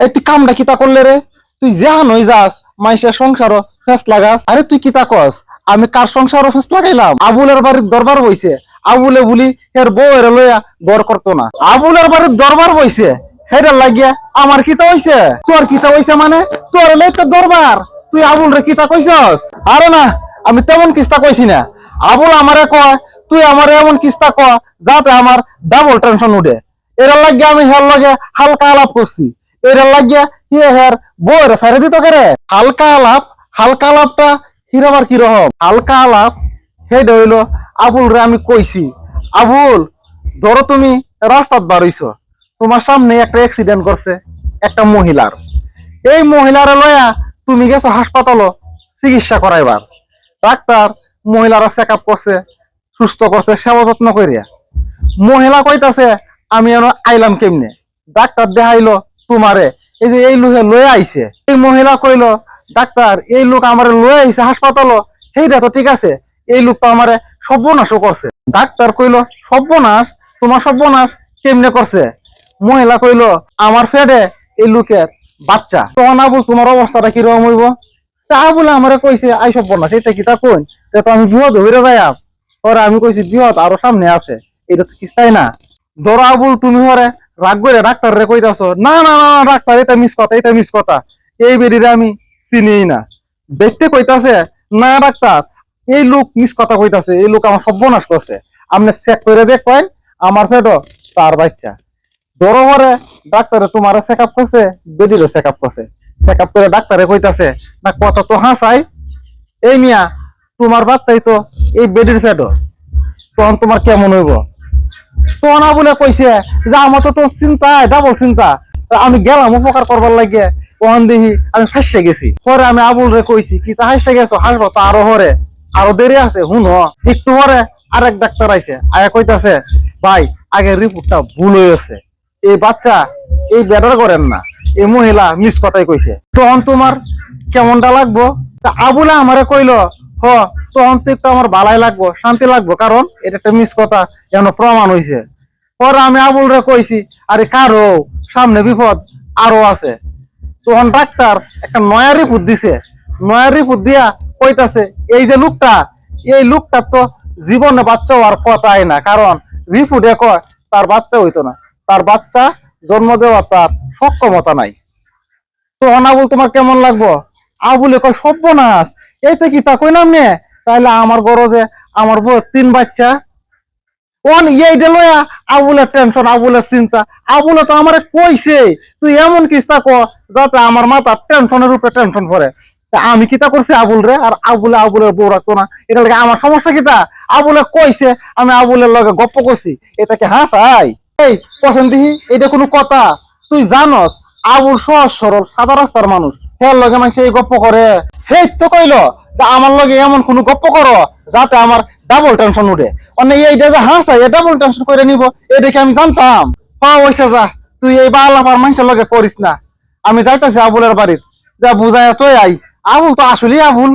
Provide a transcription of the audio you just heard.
এই তুই কামটা কিতা করলে রে? তুই যেহান হয়ে যাস মাইসের সংসার ফেস লাগাস। আরে তুই কিতা কস? আমি কার সংসার ফেস লাগাইলাম? আবুলের বাড়ির দরবার বইছে। আবুলে বলি এর বউ এর লইয়া গড় করতো না। আবুলের বাড়ির দরবার বইছে। হেডার লাগিয়া আমার কিতা হইছে? তোর কিতা হইছে মানে? তোর লই তো দরবার। তুই আবুল রে কিতা কইছস? আরে না, আমি তেমন কিস্তা কইছি না। আবুল আমারে কয়, তুই আমারে এমন কিস্তা ক যাতে আমার ডাবল টেনশন উঠে। এর লাগে আমি হের লগে হালকা আলাপ করছি। এর লাগে ইয়ে হের বউয়ের সাইরে দিত করে? হালকা আলাপ, হালকা আলাপটা হিরাবার কি রকম? হালকা আলাপ হেড হইল আবুল রে আমি কইছি, আবুল, ধরো তুমি রাস্তাত বাড়ইছো, তোমার সামনে একটা অ্যাক্সিডেন্ট করছে একটা মহিলার। এই মহিলার লয়া তুমি গেছো হাসপাতালও চিকিৎসা করাইবার। ডাক্তার মহিলারা চেক আপ করছে, সুস্থ করছে, সেবা যত্ন করিয়া মহিলা কইতাছে, আমি আইলাম কেমনে? ডাক্তার দেখাইলো তোমারে, এই যে এই লোকে লয়ে আইছে। এই মহিলা কইলো, ডাক্তার, এই লোক আমারে লয়ে আইছে হাসপাতালও। সেইটা তো ঠিক আছে, এই লোক তো আমারে সর্বনাশও করছে। ডাক্তার কইলো, সর্বনাশ? তোমার সর্বনাশ কেমনে করছে? মহিলা কইলো, আমার ফেডে এই লোকের বাচ্চা। তখন আবুল তোমার অবস্থাটা কীরকম হইব? তা বলে আমারে কইছে, আই সর্বনাশ এটা কি তা কইন? তা তো আমি বিহত হইরে যাই পরে আমি কইছি বিহত আরও সামনে আছে। এটা তো কিস্তাই না? ধরো আবুল, তুমি হরে রাগ করে ডাক্তার রে কইতাছো, না না না ডাক্তার এটা মিস কথা এটা মিস কথা। এই বেরিরে আমি চিনিই না। দেখতে কইতাছে, না, ডাক্তার, এই লোক মিস কথা কইতাছে, এই লোক আমার সর্বনাশ করছে। আপনি চেক করে দেখ কয়েন আমার পেটো তার বাচ্চা। ধরো হরে ডাক্তারে তোমার চেক আপ করছে, বেডিরও চেক আপ করছে। চেক আপ করে ডাক্তারে কইতাছে, না, কথা তো হাসাই এই মিয়া, তোমার বাচ্চাই তো এই বেডির পেটো তখন তোমার কেমন হইব? তো না বলে কইছে যে আমার তো তোর চিন্তা ডাবল চিন্তা। আমি গেলাম উপকার করবার লাগে ওখান দেখি আমি ফাঁসে গেছি। পরে আমি আবুল রে কইছি, কি তা হাসে গেছো? হাসবো তো আরও হরে। আরও দেরি আছে, হুন একটু পরে আরেক ডাক্তার আইছে, আয়া কইতাছে, ভাই আগে রিপোর্টটা ভুল হয়েছে এই বাচ্চা এই বেটার করেন না। এই মহিলা মিস কথাই কইছে। তখন তোমার কেমনটা লাগবো? তা আবুলে আমারে কইলো, হ তো একটু আমার ভালাই লাগবো, শান্তি লাগবো, কারণ এটা একটা মিস কথা, যেন প্রমাণ হইছে। পরে আমি আবুল রে কইছি, আরে কারও সামনে বিপদ আরও আছে। তখন ডাক্তার একটা নয়া রিপোর্ট দিছে। নয়া রিপোর্ট দিয়া কইতাছে, এই যে লোকটা, এই লোকটা তো জীবনে বাচ্চা হওয়ার কথাই না। কারণ রিপোর্টে কয়, তার বাচ্চা হইতো না। তার বাচ্চা জন্ম দেওয়ার তার সক্ষমতা নাই। তো অনাবুল তোমার কেমন লাগবো? আবুলে কয়, সর্বনাশ। এইতে কি তা কই নাম নে? তাইলে আমার গরজে আমার বউ, তিন বাচ্চা। কোন এইটা লয়া আবুলের টেনশন আবুলের চিন্তা। আবুলে তো আমারে কইছে, তুই এমন কিস্তা ক, যাতে আমার মাথা টেনশনের উপরে টেনশন পড়ে। তা আমি কিতা করছি আবুল রে? আর আবুলে আবুলের বউ রাখতো না। এটা লাগে আমার সমস্যা কিতা আবুলে কইছে, আমি আবুলের লগে গপ্প করছি। এটাকে হাসাই এই পছন্দ এটা কোনো কথা। তুই জানস, আবুল সহজ সরল, সাদা রাস্তার মানুষ। হের লগে মানুষ এই গপ্প করে। হেই তো কইলো যে আমার লগে এমন কোনো গপ্প করো যাতে আমার ডাবল টেনশন উঠে। অন্য এইটা যে হাসা এ ডাবল টেনশন করে নিব এ দেখে আমি জানতাম। পা ওইসা যা, তুই এই বালাপার মানুষের লগে করিস না। আমি যাইতাছি আবুলের বাড়ির। যা বুঝায় তো আই। আবুল তো আসলেই আবুল।